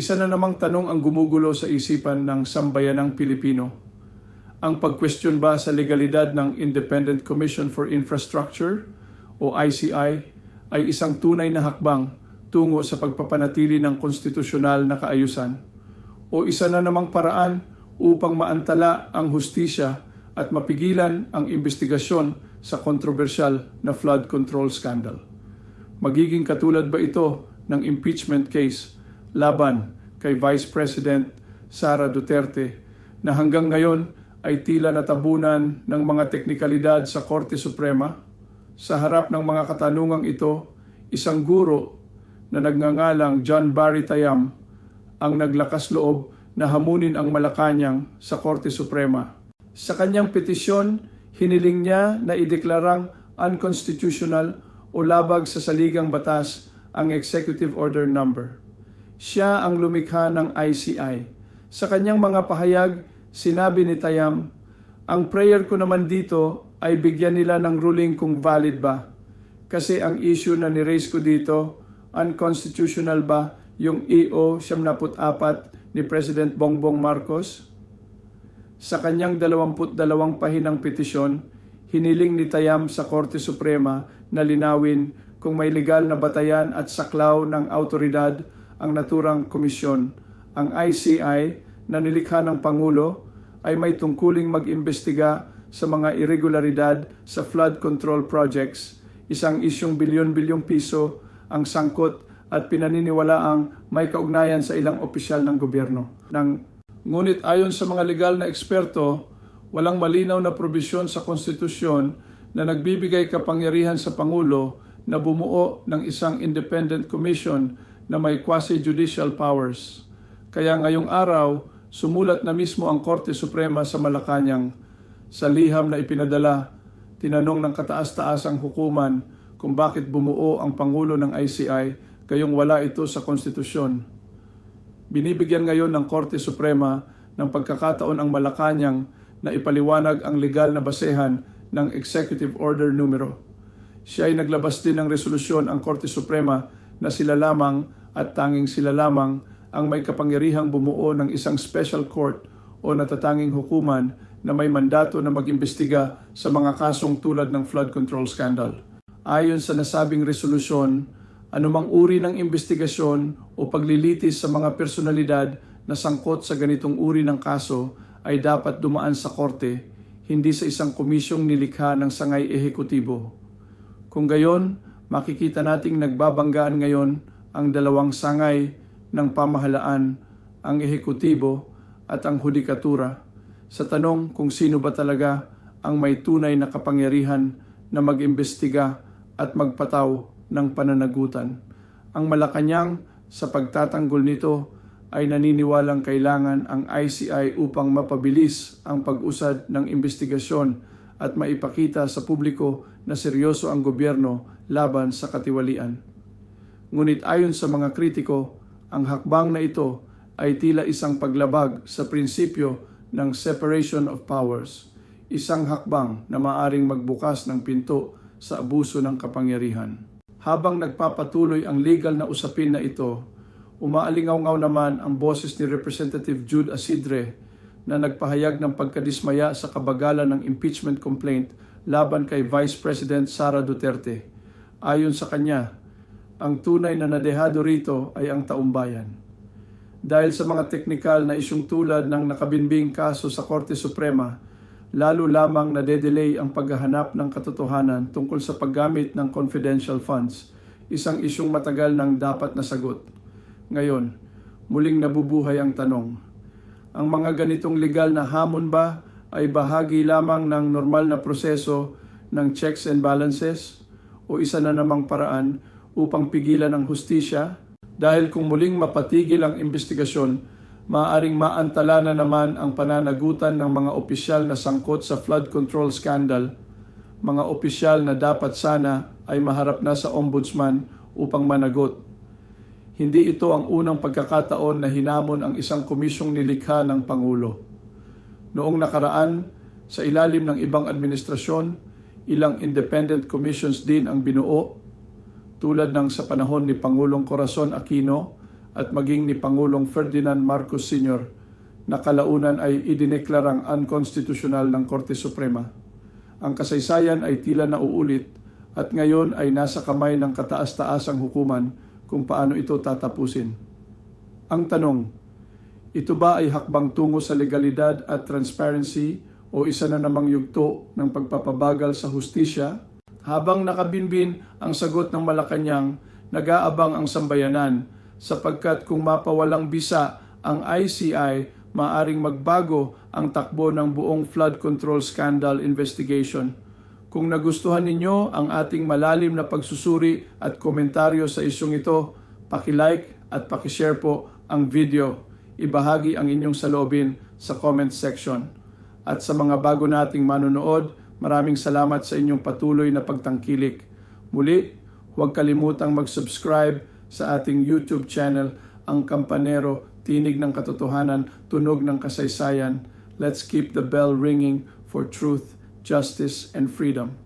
Isa na namang tanong ang gumugulo sa isipan ng sambayanang Pilipino. Ang pag-question ba sa legalidad ng Independent Commission for Infrastructure o ICI ay isang tunay na hakbang tungo sa pagpapanatili ng konstitusyonal na kaayusan o isa na namang paraan upang maantala ang hustisya at mapigilan ang investigasyon sa kontrobersyal na flood control scandal. Magiging katulad ba ito ng impeachment case laban kay Vice President Sara Duterte na hanggang ngayon ay tila natabunan ng mga teknikalidad sa Korte Suprema? Sa harap ng mga katanungang ito, isang guro na nagngangalang John Barry Tayam ang naglakas loob na hamunin ang Malacanang sa Korte Suprema. Sa kanyang petisyon, hiniling niya na ideklarang unconstitutional o labag sa saligang batas ang Executive Order Number. Siya ang lumikha ng ICI. Sa kanyang mga pahayag, sinabi ni Tayam, ang prayer ko naman dito ay bigyan nila ng ruling kung valid ba. Kasi ang issue na ni-raise ko dito, unconstitutional ba yung EO 74 ni President Bongbong Marcos? Sa kanyang 22 pahinang petisyon, hiniling ni Tayam sa Korte Suprema na linawin kung may legal na batayan at saklaw ng autoridad ang naturang komisyon. Ang ICI na nilikha ng Pangulo ay may tungkuling mag-imbestiga sa mga irregularidad sa flood control projects, isang isyong bilyon-bilyong piso ang sangkot at pinaniniwalaang may kaugnayan sa ilang opisyal ng gobyerno. Nang, ngunit ayon sa mga legal na eksperto, walang malinaw na probisyon sa konstitusyon na nagbibigay kapangyarihan sa Pangulo na bumuo ng isang independent commission na may quasi-judicial powers. Kaya ngayong araw, sumulat na mismo ang Korte Suprema sa Malacanang sa liham na ipinadala, tinanong ng kataas-taasang hukuman kung bakit bumuo ang Pangulo ng ICI kayong wala ito sa konstitusyon. Binibigyan ngayon ng Korte Suprema ng pagkakataon ang Malacanang na ipaliwanag ang legal na basehan ng Executive Order numero. Siya ay naglabas din ng resolusyon ang Korte Suprema na sila lamang at tanging sila lamang ang may kapangyarihang bumuo ng isang special court o natatanging hukuman na may mandato na mag-imbestiga sa mga kasong tulad ng flood control scandal. Ayon sa nasabing resolusyon, anumang uri ng investigasyon o paglilitis sa mga personalidad na sangkot sa ganitong uri ng kaso ay dapat dumaan sa korte, hindi sa isang komisyong nilikha ng sangay ehekutibo. Kung gayon, makikita nating nagbabanggaan ngayon ang dalawang sangay ng pamahalaan, ang ehekutibo at ang hudikatura, sa tanong kung sino ba talaga ang may tunay na kapangyarihan na mag-imbestiga at magpataw ng pananagutan. Ang Malacanang sa pagtatanggol nito ay naniniwalang kailangan ang ICI upang mapabilis ang pag-usad ng investigasyon at maipakita sa publiko na seryoso ang gobyerno laban sa katiwalian. Ngunit ayon sa mga kritiko, ang hakbang na ito ay tila isang paglabag sa prinsipyo ng separation of powers, isang hakbang na maaring magbukas ng pinto sa abuso ng kapangyarihan. Habang nagpapatuloy ang legal na usapin na ito, umaalingaw-ngaw naman ang boses ni Representative Jude Asidre na nagpahayag ng pagkadismaya sa kabagalan ng impeachment complaint laban kay Vice President Sara Duterte. Ayon sa kanya, ang tunay na nadehado rito ay ang taumbayan. Dahil sa mga teknikal na isyong tulad ng nakabinbing kaso sa Korte Suprema, lalo lamang nade-delay ang paghahanap ng katotohanan tungkol sa paggamit ng confidential funds, isang isyong matagal nang dapat nasagot. Ngayon, muling nabubuhay ang tanong, ang mga ganitong legal na hamon ba ay bahagi lamang ng normal na proseso ng checks and balances o isa na namang paraan upang pigilan ang hustisya dahil kung muling mapatigil ang investigasyon, maaaring maantala na naman ang pananagutan ng mga opisyal na sangkot sa flood control scandal, mga opisyal na dapat sana ay maharap na sa ombudsman upang managot. Hindi ito ang unang pagkakataon na hinamon ang isang komisyong nilikha ng Pangulo. Noong nakaraan, sa ilalim ng ibang administrasyon, ilang independent commissions din ang binuo tulad ng sa panahon ni Pangulong Corazon Aquino at maging ni Pangulong Ferdinand Marcos Sr. na kalaunan ay idineklarang unconstitutional ng Korte Suprema. Ang kasaysayan ay tila nauulit at ngayon ay nasa kamay ng kataas-taasang hukuman kung paano ito tatapusin. Ang tanong, ito ba ay hakbang tungo sa legalidad at transparency o isa na namang yugto ng pagpapabagal sa hustisya? Habang nakabinbin ang sagot ng Malacanang, nag-aabang ang sambayanan sapagkat kung mapawalang bisa ang ICI, maaring magbago ang takbo ng buong flood control scandal investigation. Kung nagustuhan ninyo ang ating malalim na pagsusuri at komentaryo sa isyong ito, paki-like at paki-share po ang video. Ibahagi ang inyong salobin sa comment section. At sa mga bago nating manonood, maraming salamat sa inyong patuloy na pagtangkilik. Muli, huwag kalimutang mag-subscribe sa ating YouTube channel, Ang Kampanero, Tinig ng Katotohanan, Tunog ng Kasaysayan. Let's keep the bell ringing for truth, justice, and freedom.